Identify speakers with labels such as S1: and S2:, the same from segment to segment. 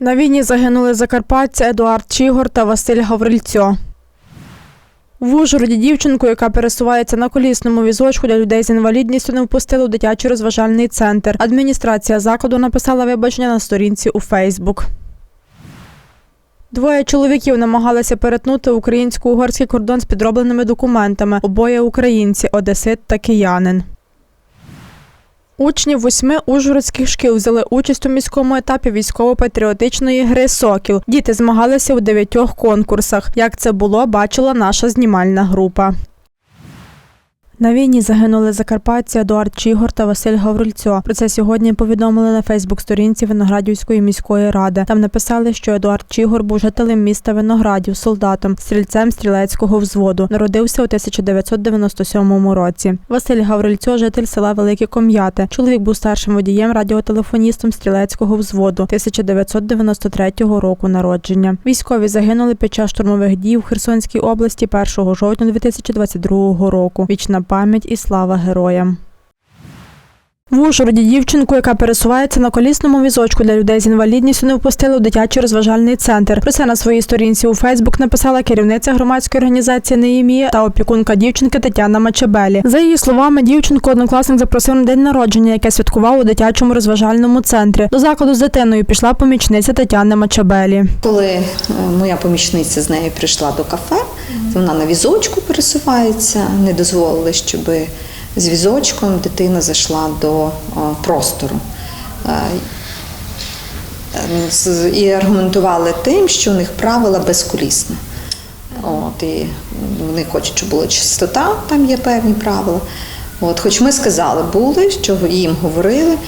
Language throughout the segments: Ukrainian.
S1: На війні загинули закарпатці Едуард Чігор та Василь Гаврильцьо. В Ужгороді дівчинку, яка пересувається на колісному візочку для людей з інвалідністю, не впустили у дитячий розважальний центр. Адміністрація закладу написала вибачення на сторінці у Фейсбук. Двоє чоловіків намагалися перетнути українсько-угорський кордон з підробленими документами. Обоє українці одесит та киянин. Учні восьми ужгородських шкіл взяли участь у міському етапі військово-патріотичної гри Сокіл. Діти змагалися у дев'ятьох конкурсах. Як це було, бачила наша знімальна група. На війні загинули закарпатці Едуард Чігор та Василь Гаврильцьо. Про це сьогодні повідомили на Фейсбук-сторінці Виноградівської міської ради. Там написали, що Едуард Чігор був жителем міста Виноградів, солдатом, стрільцем стрілецького взводу. Народився у 1997 році. Василь Гаврильцьо, житель села Великі Ком'яти. Чоловік був старшим водієм радіотелефоністом стрілецького взводу 1993 року народження. Військові загинули під час штурмових дій в Херсонській області 1 жовтня 2022 року. Вічна пам'ять і слава героям. В Ужгороді дівчинку, яка пересувається на колісному візочку для людей з інвалідністю, не впустили у дитячий розважальний центр. Про це на своїй сторінці у Фейсбук написала керівниця громадської організації Неємія та опікунка дівчинки Тетяна Мачебелі. За її словами, дівчинку однокласник запросив на день народження, яке святкував у дитячому розважальному центрі. До закладу з дитиною пішла помічниця Тетяни Мачебелі.
S2: Коли е, моя помічниця з нею прийшла до кафе, вона на візочку пересувається, не дозволили, щоб з візочком дитина зайшла до простору. Е, е, І аргументували тим, що у них правила безколісне. От, і вони хочуть, щоб була чистота, там є певні правила. От, хоч ми сказали, були, що їм говорили,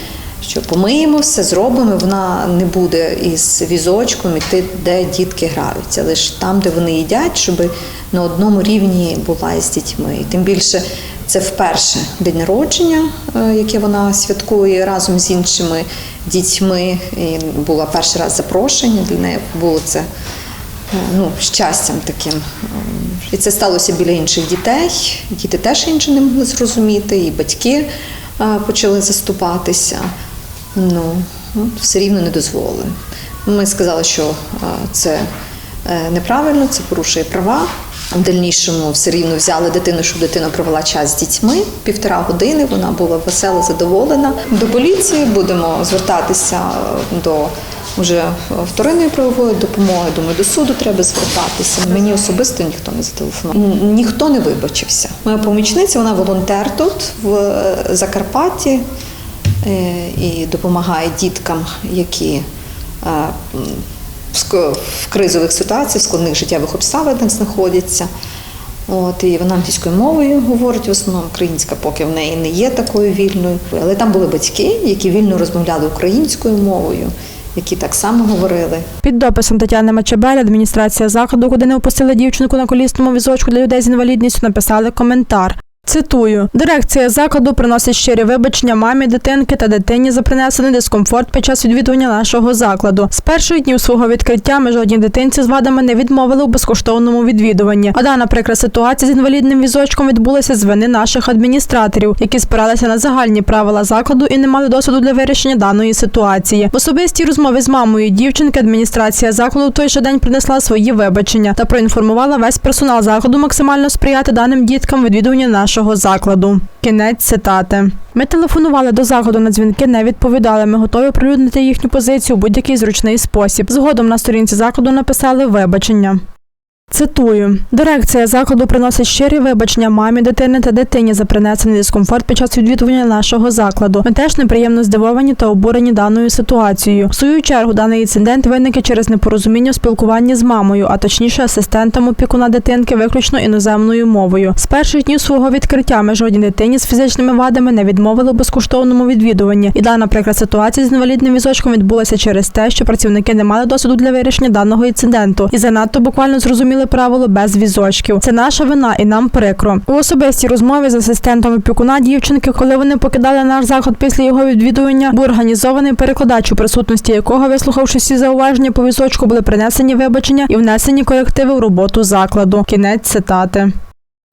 S2: що помиємо все, зробимо, вона не буде із візочком іти, де дітки граються, лише там, де вони їдять, щоб на одному рівні була із дітьми. І тим більше це вперше день народження, е, яке вона святкує разом з іншими дітьми. І було перший раз запрошення для неї було це ну, щастям таким. І це сталося біля інших дітей. Діти теж інше не могли зрозуміти, і батьки е, почали заступатися. Ну, все рівно не дозволили. Ми сказали, що е, це е, неправильно, це порушує права. В дальнішому все рівно взяли дитину, щоб дитина провела час з дітьми півтора години. Вона була весела, задоволена. До поліції будемо звертатися до вже вторинної правової допомоги. Думаю, до суду треба звертатися. Мені особисто ніхто не зателефонував. Ніхто не вибачився. Моя помічниця, вона волонтер тут в е, Закарпатті е, і допомагає діткам, які е, в кризових ситуаціях, в складних життєвих обставинах знаходяться. От, і вона англійською мовою говорить, в основному українська, поки в неї не є такою вільною. Але там були батьки, які вільно розмовляли українською мовою, які так само говорили.
S1: Під дописом Тетяни Мачебель адміністрація закладу, куди не впустили дівчинку на колісному візочку для людей з інвалідністю, написали коментар. Цитую: дирекція закладу приносить щирі вибачення мамі дитинки та дитині за принесений дискомфорт під час відвідування нашого закладу. З перших днів свого відкриття ми жодній дитинці з вадами не відмовили у безкоштовному відвідуванні. А дана прикра ситуація з інвалідним візочком відбулася з вини наших адміністраторів, які спиралися на загальні правила закладу і не мали досвіду для вирішення даної ситуації. В особистій розмові з мамою дівчинки адміністрація закладу в той же день принесла свої вибачення та проінформувала весь персонал закладу максимально сприяти даним діткам відвідування нашого закладу. Кінець цитати. Ми телефонували до закладу на дзвінки, не відповідали. Ми готові оприлюднити їхню позицію у будь-який зручний спосіб. Згодом на сторінці закладу написали вибачення. Цитую: дирекція закладу приносить щирі вибачення мамі дитини та дитині за принесений дискомфорт під час відвідування нашого закладу. Ми теж неприємно здивовані та обурені даною ситуацією. В свою чергу даний інцидент виник через непорозуміння в спілкуванні з мамою, а точніше асистентом опікуна дитинки виключно іноземною мовою. З перших днів свого відкриття ми жодній дитині з фізичними вадами не відмовили у безкоштовному відвідуванні. І дана прикра ситуація з інвалідним візочком відбулася через те, що працівники не мали досвіду для вирішення даного інциденту і занадто буквально зрозуміли правило без візочків. Це наша вина, і нам прикро. У особистій розмові з асистентом опікуна дівчинки, коли вони покидали наш заклад після його відвідування, був організований перекладач, у присутності якого, вислухавши всі зауваження по візочку, були принесені вибачення і внесені корективи в роботу закладу. Кінець цитати.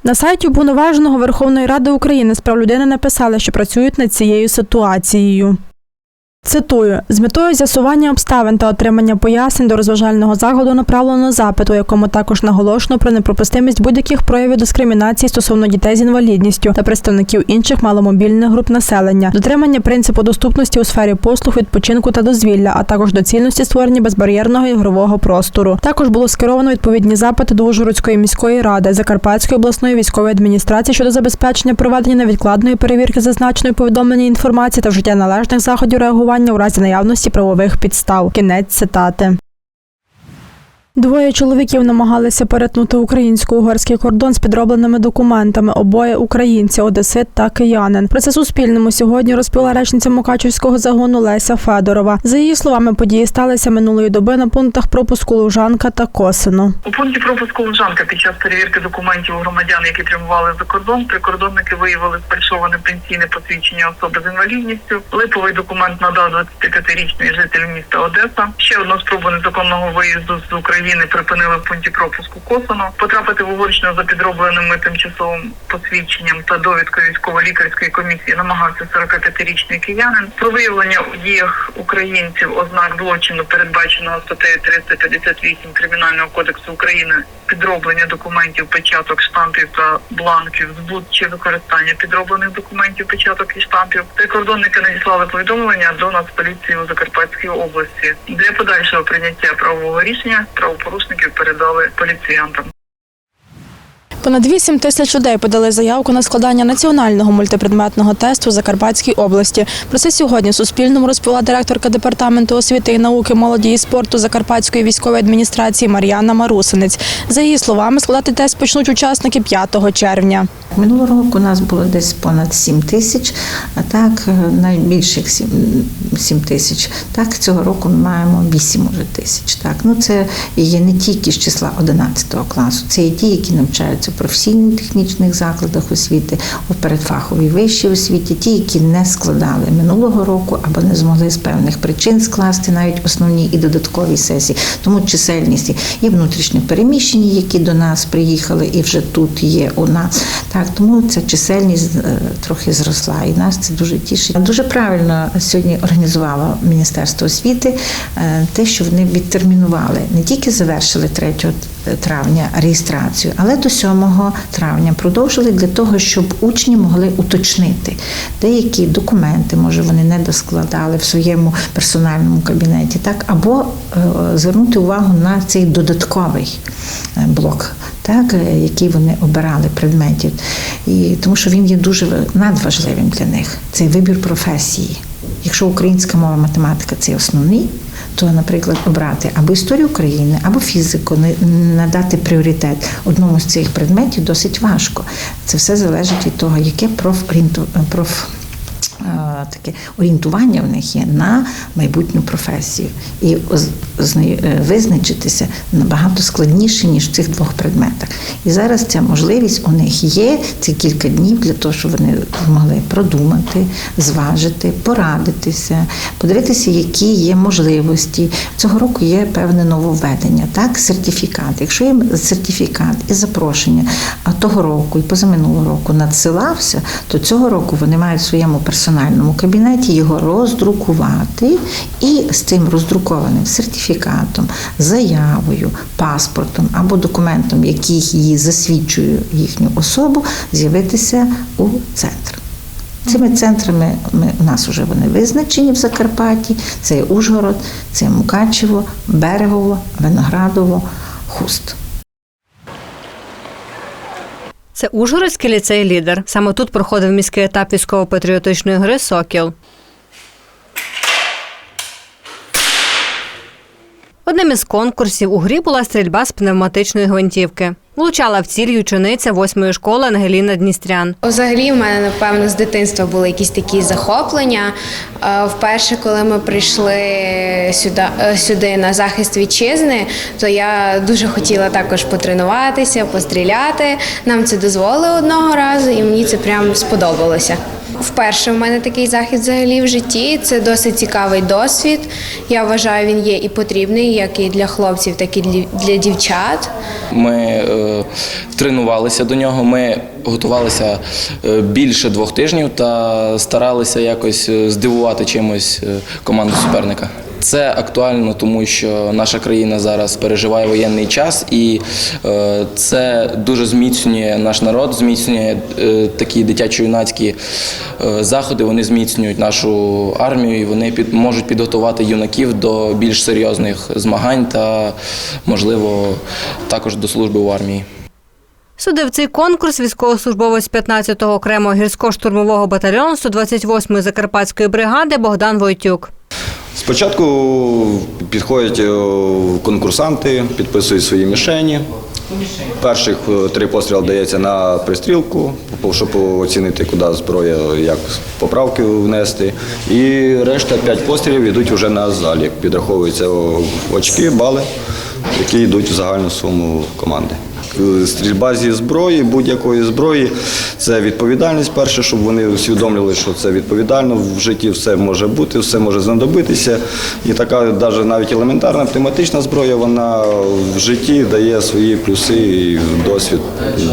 S1: На сайті уповноваженого Верховної Ради України з прав людини написали, що працюють над цією ситуацією. Цитую з метою з'ясування обставин та отримання пояснень до розважального закладу направлено запит, у якому також наголошено про неприпустимість будь-яких проявів дискримінації стосовно дітей з інвалідністю та представників інших маломобільних груп населення, дотримання принципу доступності у сфері послуг, відпочинку та дозвілля, а також доцільності створення безбар'єрного ігрового простору. Також було скеровано відповідні запити до Ужгородської міської ради, Закарпатської обласної військової адміністрації щодо забезпечення проведення невідкладної перевірки зазначеної повідомлення інформації та вжиття належних заходів реагування у разі наявності правових підстав. Кінець цитати. Двоє чоловіків намагалися перетнути українсько-угорський кордон з підробленими документами. Обоє українці, одесит та киянин. Про це Суспільному сьогодні розповіла речниця Мукачівського загону Леся Федорова. За її словами, події сталися минулої доби на пунктах пропуску Лужанка та Косино.
S3: У пункті пропуску Лужанка під час перевірки документів громадян, які прямували за кордон, прикордонники виявили сфальшоване пенсійне посвідчення особи з інвалідністю. Липовий документ надав 25-річний житель міста Одеса. Ще одну спробу незаконного виїзду з України припинили в пункті пропуску Косоно. Потрапити в Угорщину за підробленими тимчасовим посвідченням та довідкою військово-лікарської комісії намагався 45-річний киянин. Про виявлення у діях українців ознак злочину, передбаченого статтею 358 Кримінального кодексу України, підроблення документів, печаток, штампів та бланків, збут чи використання підроблених документів, печаток і штампів. Прикордонники надіслали повідомлення до Нацполіції у Закарпатській області. Для подальшого прийняття правового рішення правопорушників передали поліціянтам.
S1: Понад 8 тисяч людей подали заявку на складання національного мультипредметного тесту в Закарпатській області. Про це сьогодні Суспільному розповіла директорка департаменту освіти і науки, молоді і спорту Закарпатської військової адміністрації Мар'яна Марусинець. За її словами, складати тест почнуть учасники 5 червня.
S4: Минулого року у нас було десь понад 7 тисяч, а так е, найбільших 7, 7 тисяч. Так, цього року ми маємо 8 уже тисяч. Так, ну це є не тільки з числа 11 класу, це і ті, які навчаються професійно-технічних закладах освіти, у передфаховій вищій освіті, ті, які не складали минулого року або не змогли з певних причин скласти навіть основні і додаткові сесії. Тому чисельність і внутрішньо переміщені, які до нас приїхали і вже тут є у нас. Так, тому ця чисельність е, трохи зросла, і нас це дуже тішить. Дуже правильно сьогодні організувало Міністерство освіти е, те, що вони відтермінували, не тільки завершили 3 травня реєстрацію, але до 7 травня продовжили для того, щоб учні могли уточнити деякі документи, може вони не доскладали в своєму персональному кабінеті, так або е, звернути увагу на цей додатковий е, блок, так е, який вони обирали предметів, і тому що він є дуже надважливим для них. Це вибір професії. Якщо українська мова, математика це основний, то, наприклад, обрати або історію України, або фізику, надати пріоритет одному з цих предметів досить важко. Це все залежить від того, яке профорієнтування. проф таке орієнтування в них є на майбутню професію. І е, визначитися набагато складніше, ніж в цих двох предметах. І зараз ця можливість у них є, ці кілька днів для того, щоб вони змогли продумати, зважити, порадитися, подивитися, які є можливості. Цього року є певне нововведення, так, сертифікат. Якщо є сертифікат і запрошення того року і позаминулого року надсилався, то цього року вони мають в своєму персональному кабінеті його роздрукувати і з цим роздрукованим сертифікатом, заявою, паспортом або документом, який її засвідчує їхню особу, з'явитися у центр. Цими центрами ми, у нас вже вони визначені в Закарпатті. Це є Ужгород, це Мукачево, Берегово, Виноградово, Хуст.
S5: Це Ужгородський ліцей лідер. Саме тут проходив міський етап військово-патріотичної гри Сокіл. Одним із конкурсів у грі була стрільба з пневматичної гвинтівки. Влучала в ціль учениця восьмої школи Ангеліна Дністрян.
S6: Взагалі, в мене напевно з дитинства були якісь такі захоплення. Е, Вперше, коли ми прийшли сюди, е, сюди на захист вітчизни, то я дуже хотіла також потренуватися, постріляти. Нам це дозволили одного разу, і мені це прям сподобалося. Вперше в мене такий захід взагалі в житті. Це досить цікавий досвід. Я вважаю, він є і потрібний, як і для хлопців, так і для- для дівчат.
S7: Ми е, тренувалися до нього. Ми готувалися е, більше двох тижнів та старалися якось е, здивувати чимось е, команду суперника. Це актуально, тому що наша країна зараз переживає воєнний час, і е, це дуже зміцнює наш народ, зміцнює е, такі дитячо-юнацькі е, заходи. Вони зміцнюють нашу армію і вони під, можуть підготувати юнаків до більш серйозних змагань та, можливо, також до служби в армії.
S5: Судив цей конкурс військовослужбовець 15-го окремого гірсько-штурмового батальйону 128-ї Закарпатської бригади Богдан Войтюк.
S8: Спочатку підходять е, конкурсанти, підписують свої мішені. Перших е, три постріли дається на пристрілку, щоб оцінити, куди зброя, як поправки внести. І решта п'ять пострілів йдуть вже на залі. Підраховуються очки, бали, які йдуть в загальну суму команди. Е, Стрільба зі зброї, будь-якої зброї це відповідальність. Перше, щоб вони усвідомлювали, що це відповідально в житті все може бути, все може знадобитися. І така навіть навіть елементарна пневматична зброя, вона в житті дає свої плюси і досвід,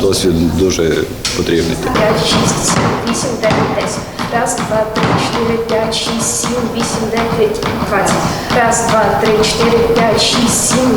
S8: досвід дуже потрібний.
S9: 5, 6, 7, 8, 9, 10. Раз, два, три, чотири, п'ять, шість, сім, вісім, дев'ять, двадцять. Раз, два, три, чотири, п'ять, шість, сім,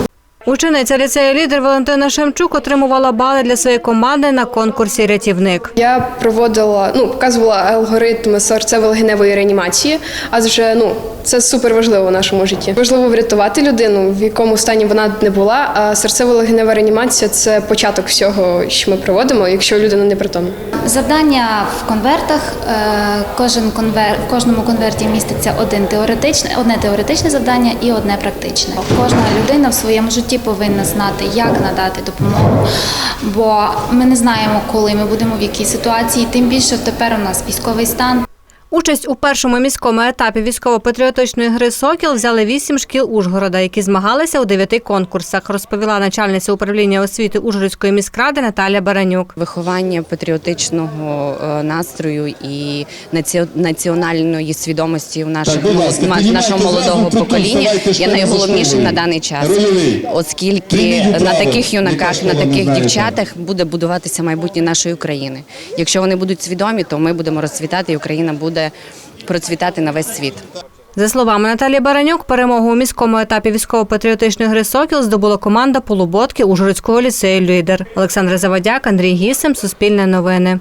S5: Учениця ліцею лідер Валентина Шемчук отримувала бали для своєї команди на конкурсі Рятівник.
S10: Я проводила, ну, показувала алгоритм серцево-легеневої реанімації, адже ну, це супер важливо в нашому житті. Важливо врятувати людину, в якому стані вона не була. А серцево-легенева реанімація це початок всього, що ми проводимо, якщо людина не притомна.
S11: Завдання в конвертах. Е, Кожен конвер... В кожному конверті міститься один теоретичне, одне теоретичне завдання і одне практичне. Кожна людина в своєму житті повинна знати, як надати допомогу, бо ми не знаємо, коли ми будемо в якій ситуації. Тим більше тепер у нас військовий стан.
S5: Участь у першому міському етапі військово-патріотичної гри Сокіл взяли вісім шкіл Ужгорода, які змагалися у дев'яти конкурсах, розповіла начальниця управління освіти Ужгородської міськради Наталя Баранюк.
S12: Виховання патріотичного е, настрою і наці- національної свідомості у наших нашого молодого покоління є найголовнішим на даний час, оскільки на таких юнаках, на таких дівчатах буде будуватися майбутнє нашої України. Якщо вони будуть свідомі, то ми будемо розцвітати, і Україна буде процвітати на весь світ.
S5: За словами Наталії Баранюк, перемогу у міському етапі військово-патріотичної гри Сокіл здобула команда полуботки Ужгородського ліцею Лідер. Олександр Заводяк, Андрій Гісем, Суспільне новини.